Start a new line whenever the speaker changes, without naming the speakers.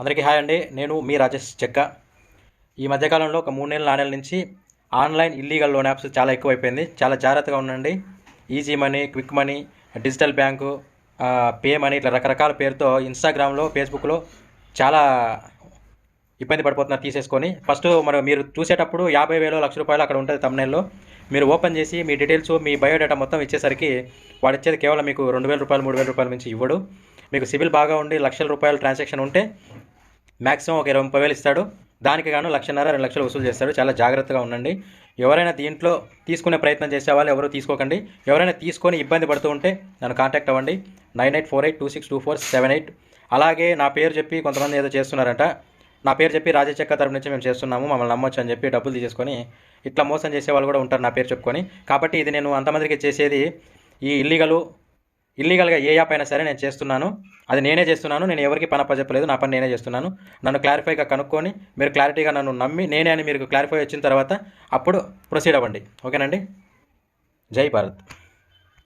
అందరికీ హాయ్ అండి. నేను మీ రాజేష్ చెక్క. ఈ మధ్యకాలంలో ఒక మూడు నెలల నాలుగు నుంచి ఆన్లైన్ ఇల్లీగల్ లోన్ యాప్స్ చాలా ఎక్కువైపోయింది. చాలా జాగ్రత్తగా ఉండండి. Easy money quick money digital bank pay money ఇట్లా రకరకాల పేరుతో ఇన్స్టాగ్రామ్లో ఫేస్బుక్లో చాలా ఇబ్బంది పడిపోతున్నారు తీసేసుకొని. ఫస్ట్ మరి మీరు చూసేటప్పుడు యాభై వేలు లక్ష రూపాయలు అక్కడ ఉంటుంది తమ్నెల్లో. మీరు ఓపెన్ చేసి మీ డీటెయిల్స్ మీ బయోడేటా మొత్తం ఇచ్చేసరికి వాడు ఇచ్చేది కేవలం మీకు రెండు వేల రూపాయలు మూడు వేల రూపాయల నుంచి ఇవ్వడు. మీకు సిబిల్ బాగా ఉండి లక్షల రూపాయల ట్రాన్సాక్షన్ ఉంటే మ్యాక్సిమం ఒక ఇరవై ముప్పై వేలు ఇస్తాడు. దానికి గాను లక్షన్నర రెండు లక్షలు వసూలు చేస్తాడు. చాలా జాగ్రత్తగా ఉండండి. ఎవరైనా దీంట్లో తీసుకునే ప్రయత్నం చేసే వాళ్ళు ఎవరు తీసుకోకండి. ఎవరైనా తీసుకొని ఇబ్బంది పడుతూ ఉంటే నన్ను కాంటాక్ట్ అవ్వండి. Nine eight four eight two six two four seven eight. అలాగే నా పేరు చెప్పి కొంతమంది ఏదో చేస్తున్నారంట. నా పేరు చెప్పి రాజచక్క తరపు నుంచి మేము చేస్తున్నాము. మమ్మల్ని నమ్మొచ్చు అని చెప్పి డబ్బులు తీసేసుకొని ఇట్లా మోసం చేసే వాళ్ళు కూడా ఉంటారు నా పేరు చెప్పుకొని. కాబట్టి ఇది నేను అంతమందికి చేసేది ఈ ఇల్లీగలు ఇల్లీగల్గా ఏ యాప్ అయినా సరే నేను చేస్తున్నాను. అది నేనే చేస్తున్నాను. నేను ఎవరికి పని అప్పచెప్పలేదు నా పని నేనే చేస్తున్నాను. నన్ను క్లారిఫైగా కనుక్కొని మీరు క్లారిటీగా నన్ను నమ్మి నేనే అని మీరు క్లారిఫై వచ్చిన తర్వాత అప్పుడు ప్రొసీడ్ అవ్వండి. ఓకేనండి జై భారత్.